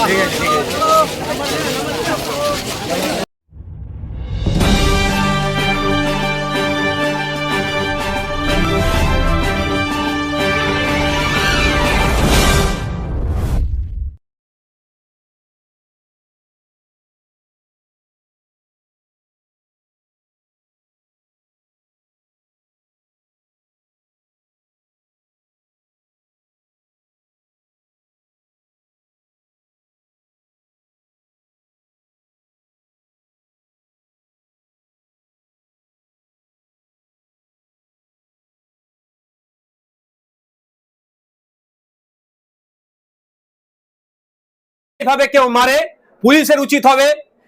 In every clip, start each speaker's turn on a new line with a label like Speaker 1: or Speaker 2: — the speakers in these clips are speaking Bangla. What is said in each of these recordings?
Speaker 1: ঠিক আছে ঠিক আছে এভাবে কেউ মারে, পুলিশের উচিত হবে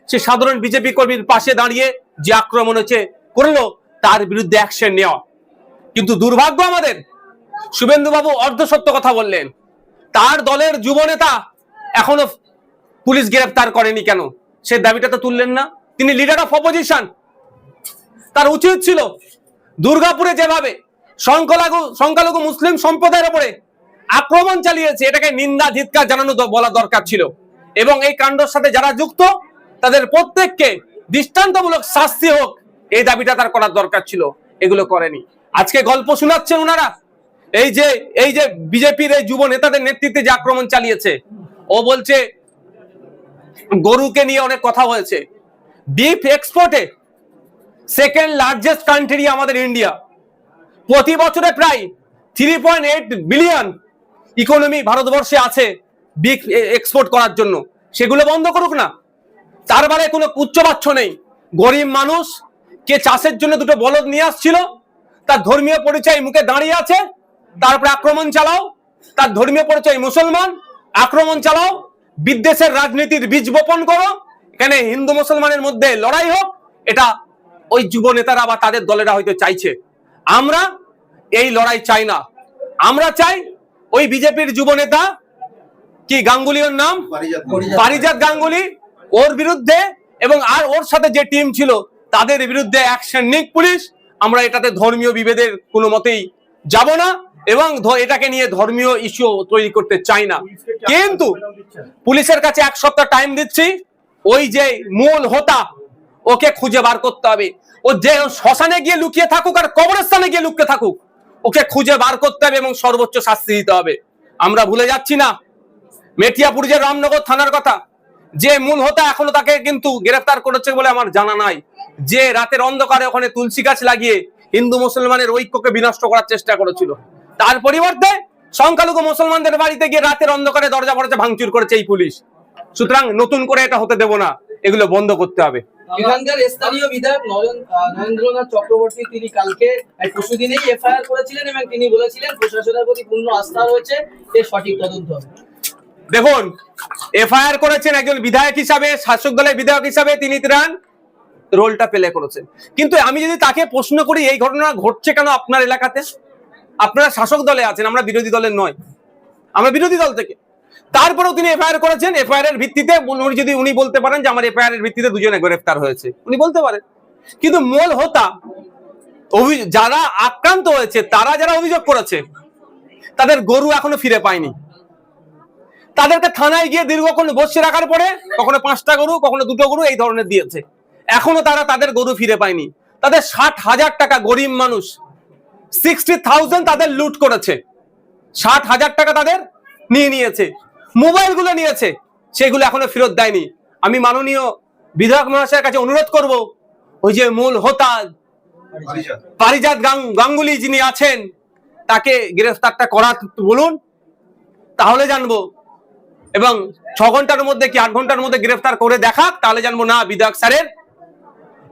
Speaker 1: সে সাধারণ বিজেপি কর্মীর পাশে দাঁড়িয়ে যে আক্রমণ হচ্ছে করল, তার বিরুদ্ধে অ্যাকশন নেওয়া। কিন্তু দুর্ভাগ্য আমাদের, শুভেন্দুবাবু অর্ধসত্য কথা বললেন। তার দলের যুব নেতা এখনও পুলিশ গ্রেফতার করেনি কেন? সে দাবিটা তো তুললেন না। তিনি লিডার অফ অপোজিশন তার উচিত ছিল দুর্গাপুরে যেভাবে সংখ্যালঘু সংখ্যালঘু মুসলিম সম্প্রদায়ের উপরে আক্রমণ চালিয়েছে, এটাকে নিন্দা ধিৎকার জানানো বলা দরকার ছিল। এবং এই কাণ্ডের সাথে যারা যুক্ত, তাদের প্রত্যেককে দৃষ্টান্তমূলক শাস্তি হোক, এই দাবিটা তার করার দরকার ছিল, এগুলো করেনি। আজকে গল্প শোনাচ্ছেন ওনারা। এই যে এই যে বিজেপির এই যুব নেতাদের নেতৃত্বে যে আক্রমণ চালিয়েছে, ও বলছে, গরুকে নিয়ে অনেক কথা হয়েছে। বিফ এক্সপোর্টে সেকেন্ড লার্জেস্ট কান্ট্রি আমাদের ইন্ডিয়া। প্রতি বছরে প্রায় three point eight billion economy ভারতবর্ষে আছে। এক্সপোর্ট করার জন্য। সেগুলো বন্ধ করুক না। তার মানে কোনো উচ্চবাচ্য নেই। গরিব মানুষ কে চাষের জন্য দুটো বলদ নিয়ে আসছিল, তার ধর্মীয় পরিচয় মুখে দাঁড়িয়ে আছে তারপরে আক্রমণ চালাও, তার ধর্মীয় পরিচয় মুসলমান, আক্রমণ চালাও, বিদ্বেষের রাজনীতির বীজ বপন করো, এখানে হিন্দু মুসলমানের মধ্যে লড়াই হোক, এটা ওই যুব নেতারা বা তাদের দলেরা হয়তো চাইছে। আমরা এই লড়াই চাই না। আমরা চাই ওই বিজেপির যুব নেতা কি গাঙ্গুলি ওর নাম? পারিজাত গাঙ্গুলি। ওর বিরুদ্ধে এবং আর ওর সাথে যে টিম ছিল তাদের বিরুদ্ধে অ্যাকশন নিক পুলিশ। আমরা এটাতে ধর্মীয় বিভেদের কোনো মতেই যাব না এবং এটাকে নিয়ে ধর্মীয় ইস্যু তৈরি করতে চাই না। কিন্তু পুলিশের কাছে এক সপ্তাহ টাইম দিচ্ছি। ওই যে মূল হোতা ওকে খুঁজে বার করতে হবে। ও যে শ্মশানে গিয়ে লুকিয়ে থাকুক আর কবরস্থানে গিয়ে লুকিয়ে থাকুক ওকে খুঁজে বার করতে হবে এবং সর্বোচ্চ শাস্তি দিতে হবে। আমরা ভুলে যাচ্ছি না। মেটিয়াপুর যে রামনগর থানার কথা, যে মূল হোতা এখনও তাকে কিন্তু গ্রেফতার করেছে বলে আমার জানা নাই। যে রাতের অন্ধকারে ওখানে তুলসী গাছ লাগিয়ে হিন্দু মুসলমানের ঐক্যকে বিনষ্ট করার চেষ্টা করেছিল। তার পরিবর্তে সংখ্যালঘু মুসলমানদের বাড়িতে গিয়ে রাতের অন্ধকারে দরজা ফরজা ভাঙচুর করেছে এই পুলিশ। সুতরাং নতুন করে এটা হতে দেব না, এগুলো বন্ধ করতে হবে।
Speaker 2: এখানকার স্থানীয় বিধায়ক নরেন্দ্রনাথ চক্রবর্তী, তিনি কালকে প্রশাসনের প্রতি পূর্ণ আস্থা রয়েছে সঠিক তদন্ত হবে।
Speaker 1: দেখুন, এফআইআর করেছেন একজন বিধায়ক হিসাবে, শাসক দলের বিধায়ক হিসাবে তিনি ত্রাণ রোলটা প্লে করেছেন। কিন্তু আমি যদি তাকে প্রশ্ন করি, এই ঘটনা ঘটছে কেন আপনার এলাকাতে? আপনারা শাসক দলে আছেন, আমরা বিরোধী দলের নয়। আমরা বিরোধী দল থেকে। তারপরেও তিনি এফআইআর করেছেন এফআইআর এর ভিত্তিতে উনি যদি উনি বলতে পারেন যে আমার এফআইআর এর ভিত্তিতে দুজনে গ্রেফতার হয়েছে, উনি বলতে পারেন। কিন্তু মূল হোতা যারা আক্রান্ত হয়েছে, তারা যারা অভিযোগ করেছে, তাদের গরু এখনও ফিরে পায়নি। তাদেরকে থানায় গিয়ে দীর্ঘক্ষণ বসে রাখার পরে কখনো পাঁচটা গরু, কখনো দুটো গরু এই ধরনের দিয়েছে। এখনও তারা তাদের গরু ফিরে পায়নি। তাদের ষাট হাজার টাকা গরিব মানুষ সিক্সটি থাউজেন্ড তাদের লুট করেছে। ষাট হাজার টাকা তাদের নিয়ে নিয়েছে মোবাইলগুলো নিয়েছে, সেগুলো এখনও ফেরত দেয়নি। আমি মাননীয় বিধায়ক মহাশয়ের কাছে অনুরোধ করব, ওই যে মূল হোতা পারিজাত গাঙ্গুলি যিনি আছেন, তাকে গ্রেফতারটা করা বলুন, তাহলে জানব এবং ছ ঘণ্টার মধ্যে কি আট ঘণ্টার মধ্যে গ্রেফতার করে দেখাক তাহলে জানব না বিধায়ক স্যারের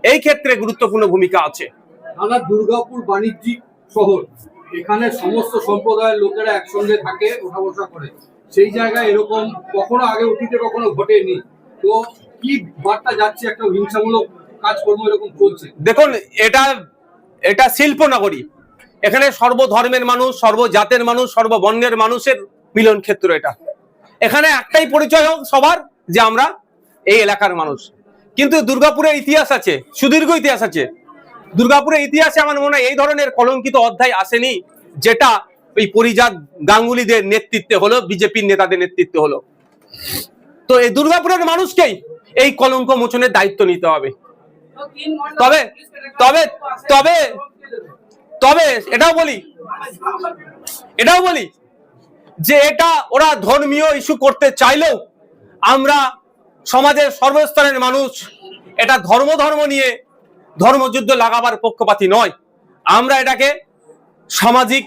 Speaker 1: এই ক্ষেত্রে গুরুত্বপূর্ণ ভূমিকা আছে।
Speaker 3: দুর্গাপুর বাণিজ্যিক শহর এখানে সমস্ত সম্প্রদায়ের লোকেরা একসঙ্গে থাকে ওঠা বসা করে। সেই জায়গায় এরকম কখনো আগে অতীতে কখনো ঘটেনি। তো কি বার্তা যাচ্ছে একটা হিংসামূলক কাজকর্ম এরকম চলছে?
Speaker 1: দেখুন এটা এটা শিল্প নগরী। এখানে সর্বধর্মের মানুষ সর্বজাতের মানুষ সর্ববর্ণের মানুষের মিলন ক্ষেত্র এটা। এখানে একটাই পরিচয় হোক সবার, যে আমরা এই এলাকার মানুষ। কিন্তু দুর্গাপুরের ইতিহাস আছে, সুদীর্ঘ ইতিহাস আছে। দুর্গাপুরের ইতিহাসে আমার মনে হয় এই ধরনের কলঙ্কিত অধ্যায় আসেনি, যেটা ওই পরিজাত গাঙ্গুলিদের নেতৃত্বে হলো, বিজেপির নেতাদের নেতৃত্বে হলো। তো এই দুর্গাপুরের মানুষকেই এই কলঙ্ক মোচনের দায়িত্ব নিতে হবে। তবে তবে তবে তবে, এটাও বলি এটাও বলি যে এটা ওরা ধর্মীয় ইস্যু করতে চাইলেও আমরা সমাজের সর্বস্তরের মানুষ এটা ধর্ম ধর্ম নিয়ে ধর্মযুদ্ধ লাগাবার পক্ষপাতী নয়। আমরা এটাকে সামাজিক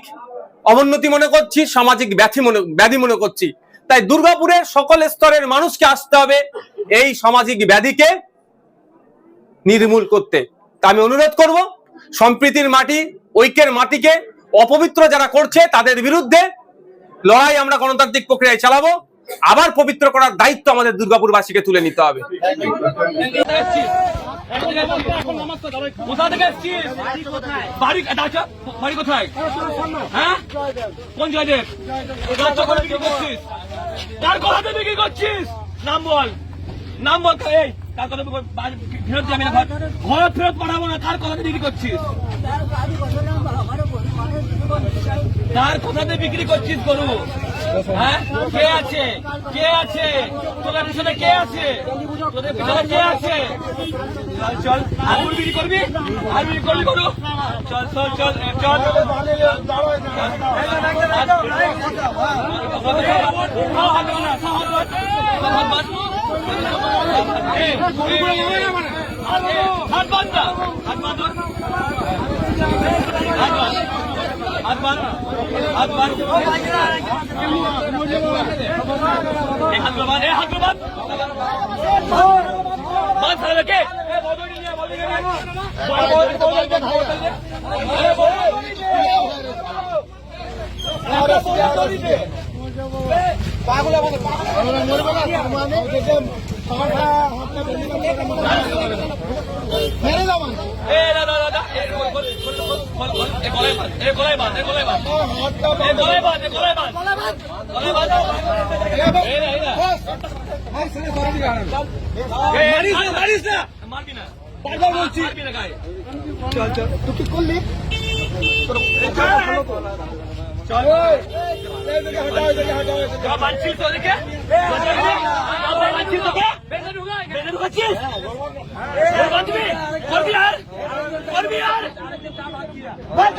Speaker 1: অবনতি মনে করছি, সামাজিক ব্যাধি মনে ব্যাধি মনে করছি। তাই দুর্গাপুরের সকল স্তরের মানুষকে আসতে হবে এই সামাজিক ব্যাধিকে নির্মূল করতে। তা আমি অনুরোধ করব, সম্প্রীতির মাটি, ঐক্যের মাটিকে অপবিত্র যারা করছে তাদের বিরুদ্ধে লড়াই আমরা গণতান্ত্রিক প্রক্রিয়ায় চালাবো। আবার পবিত্র করার দায়িত্ব আমাদের দুর্গাপুরবাসীকে তুলে নিতে হবে।
Speaker 4: কোথা এই কথা ফেরত যাবি ঘর ফেরত পাঠাবো না কার কথাতে বিক্রি করছিস কার কোথাতে বিক্রি করছিস গরু? হ্যাঁ? কে আছে? কে আছে? তোদের পিছনে কে আছে? তোদের পিছনে কে আছে? চল আর বিক্রি করবি? আর বিক্রি করবি গরু? চল চল চল চল হাত বান্ধ হাত বান্ধ হাত বান্ধ বাঁধ গলায় বাঁধ এই না এই না মারিস না মারিস না মারবি না। বারবার বলছি। মারবি না গায়ে। চল চল। তুই কি করলি? চল যা বাঁধছিস তো ওদিকে বাঁধছিস তোকে বেঁধে ঢুকাই বেঁধে ঢুকাচ্ছিস বাঁধবি করবি আর করবি আর ওই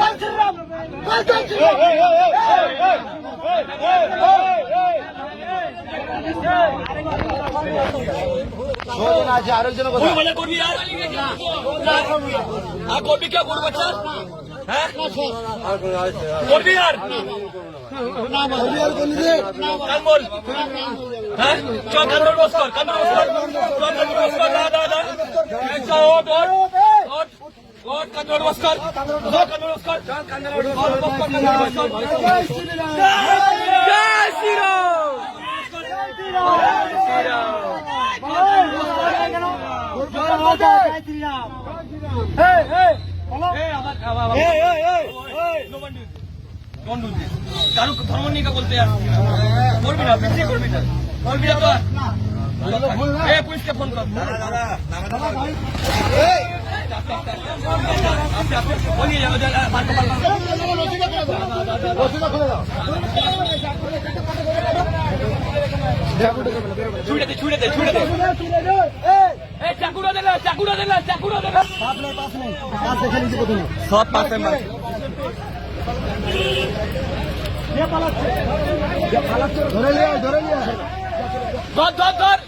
Speaker 4: মজা হ্যাঁ? বল হ্যাঁ? চল কান্দর বস কর কান্দর বস কর। চল কান্দর বস কর দা দা দা চল ওট ওট ওট ওট কান্দর বস কর। ওট কান্দর বস কর কান্দর বস কর কান্দর বস কর। জয় শ্রীরাম! জয় শ্রীরাম! জয় শ্রীরাম! কারও ধর্ম নিয়ে বলতে করবি না বিক্রি করবি না। করবি না তো পুলিশকে ফোন কর। বলিয়ে যাব যা, আ, বার কর, বার কর। ছুড়ে দে ছুড়ে দে ছুড়ে দে। চাকুরা দে না চাকুরা দে না চাকুরা দে সব পাশে মার। ধর ধর ধর।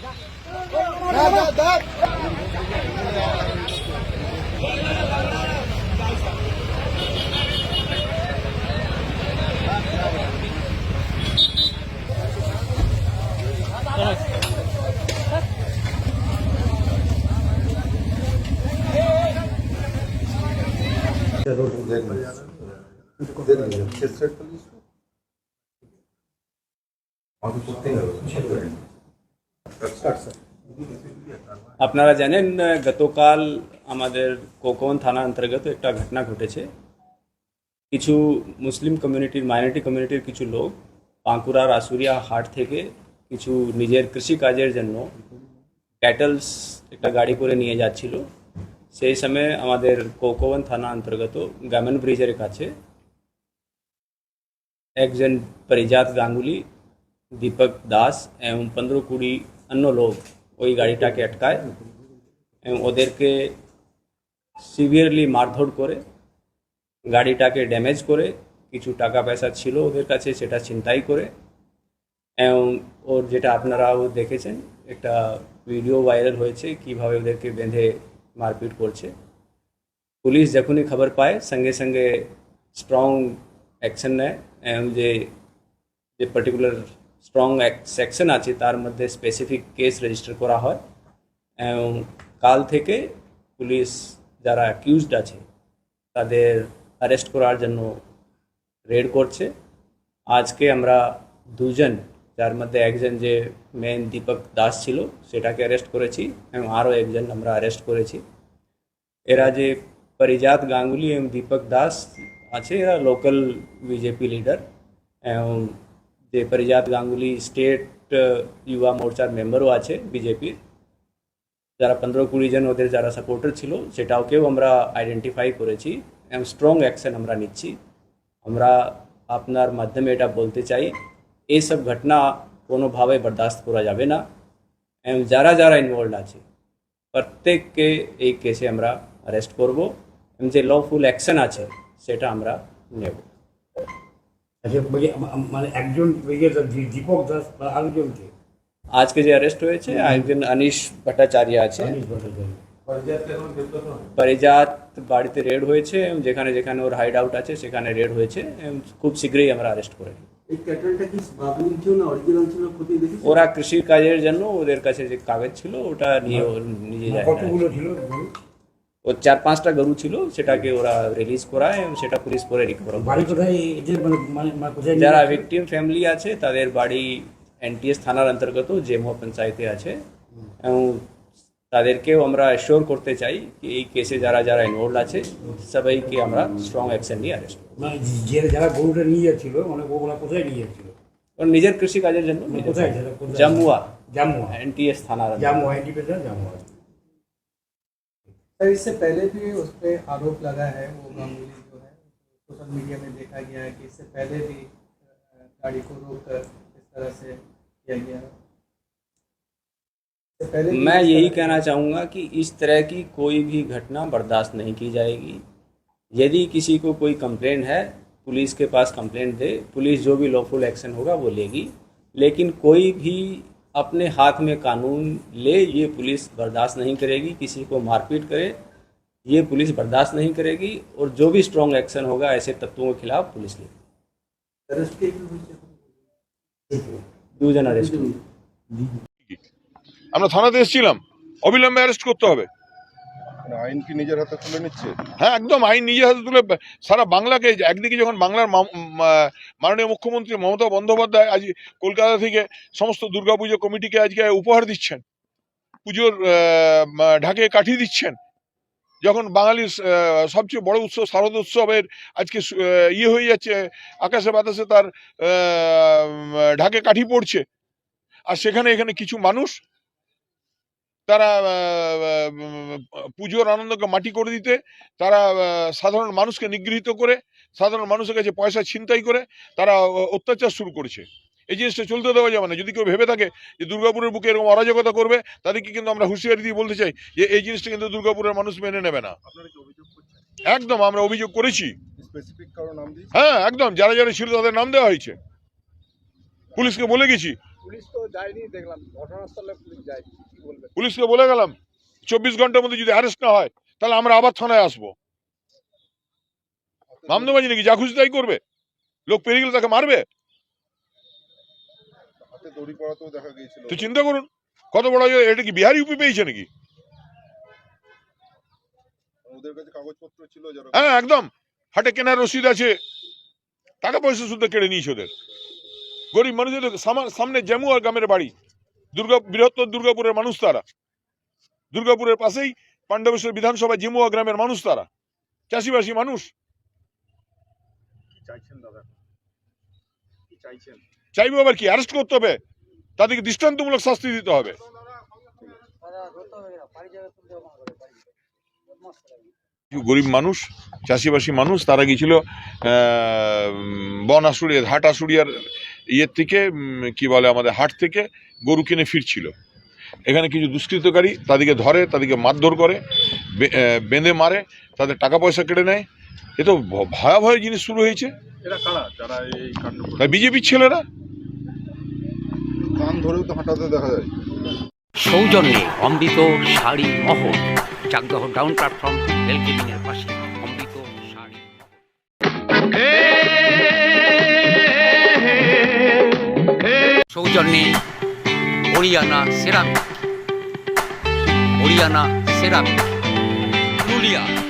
Speaker 5: আপনারা জানেন গতকাল আমাদের কোকন থানা অন্তর্গত একটা ঘটনা ঘটেছে। কিছু মুসলিম কমিউনিটির মাইনরিটি কমিউনিটির কিছু লোক বাঁকুড়ার আশুরিয়া হাট থেকে কিছু নিজের কৃষি কাজের জন্য ক্যাটলস একটা গাড়ি করে নিয়ে যাচ্ছিল। সেই সময় আমাদের কোকোবন থানা অন্তর্গত গামেন ব্রিজের কাছে একজন পরিজাত গাঙ্গুলি, দীপক দাস এবং পনেরো কুড়ি অন্য লোক ওই গাড়িটাকে আটকায় এবং ওদেরকে সিভিয়ারলি মারধর করে গাড়িটাকে ড্যামেজ করে, কিছু টাকা পয়সা ছিল ওদের কাছে সেটা ছিনতাই করে এবং ওর যেটা আপনারাও দেখেছেন, একটা ভিডিও ভাইরাল হয়েছে কীভাবে ওদেরকে বেঁধে মারপিট করছে। পুলিশ যখনই খবর পায়, সঙ্গে সঙ্গে স্ট্রং অ্যাকশন নেয়। এবং যে যে পার্টিকুলার স্ট্রং সেকশন আছে, তার মধ্যে স্পেসিফিক কেস রেজিস্টার করা হয়। এবং কাল থেকে পুলিশ যারা অ্যাকিউজড আছে, তাদের অ্যারেস্ট করার জন্য রেড করছে। আজকে আমরা দুজন যার মধ্যে একজন যে মেন দীপক দাস ছিল, সেটাকে অ্যারেস্ট করেছি এবং আরও একজন আমরা অ্যারেস্ট করেছি। এরা যে পরিজাত গাঙ্গুলি এবং দীপক দাস আছে, এরা লোকাল বিজেপি লিডার এবং যে পরিজাত গাঙ্গুলি স্টেট যুবা মোর্চার মেম্বারও আছে বিজেপির যারা পনেরো কুড়ি জন ওদের যারা সাপোর্টার ছিল, সেটাকেও আমরা আইডেন্টিফাই করেছি এবং স্ট্রং অ্যাকশন আমরা নিচ্ছি। আমরা আপনার মাধ্যমে এটা বলতে চাই এইসব ঘটনা কোনোভাবে বরদাস্ত করা যাবে না। এবং যারা যারা ইনভলভ আছে প্রত্যেককে এই কেসে আমরা অ্যারেস্ট করব এবং যে লফুল অ্যাকশন আছে সেটা আমরা নেব।
Speaker 6: আচ্ছা মানে একজন দীপক দাস বা আরেকজনকে?
Speaker 5: আজকে যে অ্যারেস্ট হয়েছে একজন অনিশ ভট্টাচার্য আছে। পারিজাত বাড়িতে রেড হয়েছে এবং যেখানে যেখানে ওর হাইড আউট আছে সেখানে রেড হয়েছে এবং খুব শীঘ্রই আমরা অ্যারেস্ট করে ওরা কৃষি কাজের জন্য ওদের কাছে যে কাগজ ছিল ওটা নিয়ে নিজে
Speaker 6: কতগুলো ছিল?
Speaker 5: ও চার পাঁচটা গরু ছিল সেটাকে ওরা রিলিজ করায় এবং সেটা পুলিশ করে রিকভার
Speaker 6: মানে মানে মানে
Speaker 5: যারা? ভিকটিম ফ্যামিলি আছে তাদের বাড়ি এনটিএস থানার অন্তর্গত জেমো পঞ্চায়েতে আছে। এবং তাদেরকেও আমরা অ্যাসিওর করতে চাই কি এই কেসে যারা যারা ইনভলভ আছে সবাইকে আমরা স্ট্রং অ্যাকশন নিয়ে অ্যারেস্ট করব
Speaker 6: মানে যে- যারা গরুটা নিয়ে যাচ্ছিল মানে ওগুলা কোথায় নিয়ে যাচ্ছিল
Speaker 5: ওর নিজের কৃষি কাজের জন্য
Speaker 6: মানে কোথায় সেটা কোথায়?
Speaker 5: জামুয়া
Speaker 6: জামুয়া
Speaker 5: এনটিএস থানার অন্তর্গত।
Speaker 6: জামুয়া এনটিপিএস জামুয়া
Speaker 7: सर इससे पहले भी उस पर आरोप लगा है वो गांगुली जो है सोशल मीडिया में देखा गया है कि इससे पहले भी अ, गाड़ी को रोक कर इस तरह से किया गया है इससे पहले भी
Speaker 5: मैं यही कहना चाहूँगा कि इस तरह की कोई भी घटना बर्दाश्त नहीं की जाएगी। यदि किसी को कोई कंप्लेन है पुलिस के पास कंप्लेन दे पुलिस जो भी लॉफुल एक्शन होगा वो लेगी। लेकिन कोई भी अपने हाथ में कानून ले ये पुलिस बर्दाश्त नहीं करेगी किसी को मारपीट करे ये पुलिस बर्दाश्त नहीं करेगी और जो भी स्ट्रॉन्ग एक्शन होगा ऐसे तत्वों के खिलाफ पुलिस ले अरेस्ट
Speaker 8: আমরা থানাতে এসেছিলাম। অবিলম্বে অ্যারেস্ট করতে হবে।
Speaker 9: মানে আইন কি নিজের হাতে তুলে নিচ্ছে?
Speaker 8: হ্যাঁ একদম আইন নিজের হাতে তুলে সারা বাংলাকে একদিকে যখন বাংলার মাননীয় মুখ্যমন্ত্রী মমতা বন্দ্যোপাধ্যায় আজ কলকাতা থেকে সমস্ত দুর্গাপুজো কমিটিকে আজকে উপহার দিচ্ছেন। পুজোর ঢাকে কাঠি দিচ্ছেন। যখন বাঙালির সবচেয়ে বড় উৎসব শারদ উৎসবের আজকে ইয়ে হয়ে যাচ্ছে আকাশে বাতাসে তার ঢাকে কাঠি পড়ছে। আর সেখানে এখানে কিছু মানুষ তারা পুজোর আনন্দকে মাটি করে দিতে তারা সাধারণ মানুষকে নিগৃহীত করে সাধারণ মানুষের কাছে পয়সা ছিনতাই করে তারা অত্যাচার শুরু করেছে। এই জিনিসটা চলতে দেওয়া যাবে না। যদি কেউ ভেবে থাকে যে দুর্গাপুরের বুকে এরকম অরাজকতা করবে তাদেরকে কিন্তু আমরা হুঁশিয়ারি দিয়ে বলতে চাই যে এই জিনিসটা কিন্তু দুর্গাপুরের মানুষ মেনে নেবে না। একদম আমরা অভিযোগ করেছি। হ্যাঁ একদম। যারা যারা ছিল তাদের নাম দেওয়া হয়েছে। পুলিশকে বলে গেছি।
Speaker 7: পুলিশ তো যায়নি দেখলাম ঘটনাস্থলে পুলিশ যায়নি কি বলবেন?
Speaker 8: পুলিশকে বলে গেলাম চব্বিশ ঘণ্টার মধ্যে যদি অ্যারেস্ট না হয় তাহলে আমরা আবার থানায় আসব। মামদবাজি নাকি? যা খুশি তাই করবে। লোক পেরিয়ে গেলে তাকে মারবে। তো চিন্তা করুন কত বড় ইয়ে, এটা কি বিহার ইউপি পেয়েছে নাকি? হ্যাঁ একদম। হাটে কেনার রসিদ আছে টাকা পয়সা শুদ্ধ কেড়ে নিয়েছে ওদের। গরিব মানুষদের সামনে আর গ্রামের বাড়ি। দুর্গা বৃহত্তর দুর্গাপুরের মানুষ তারা। দুর্গাপুরের পাশেই পাণ্ডবেশ্বর বিধানসভা জিমুয়া গ্রামের মানুষ তারা। চাষিবাসী মানুষ। চাইব আবার কি? অ্যারেস্ট করতে হবে। তাদেরকে দৃষ্টান্তমূলক শাস্তি দিতে হবে। গরিব মানুষ চাষিবাসী মানুষ তারা গিয়েছিল আহ, বন আশুড়িয়া হাট আশুড়িয়ার ইয়ের থেকে কি বলে আমাদের হাট থেকে গরু কিনে ফিরছিল। এখানে কিছু দুষ্কৃতকারী তাদেরকে ধরে তাদেরকে মারধর করে বেঁধে মারে তাদের টাকা পয়সা কেটে নেয়। এ তো ভয়াবহ জিনিস শুরু হয়েছে। বিজেপির ছেলেরা?
Speaker 9: কান ধরেও তো হাঁটাতে দেখা যায়।
Speaker 10: সৌজন্যে অমৃত শাড়ি মহল। চাকদহ ডাউন প্ল্যাটফর্ম রেল পাশে। সৌজন্যে হরিয়ানা সেরামিক। হরিয়ানা সেরামিক। পুরুলিয়া।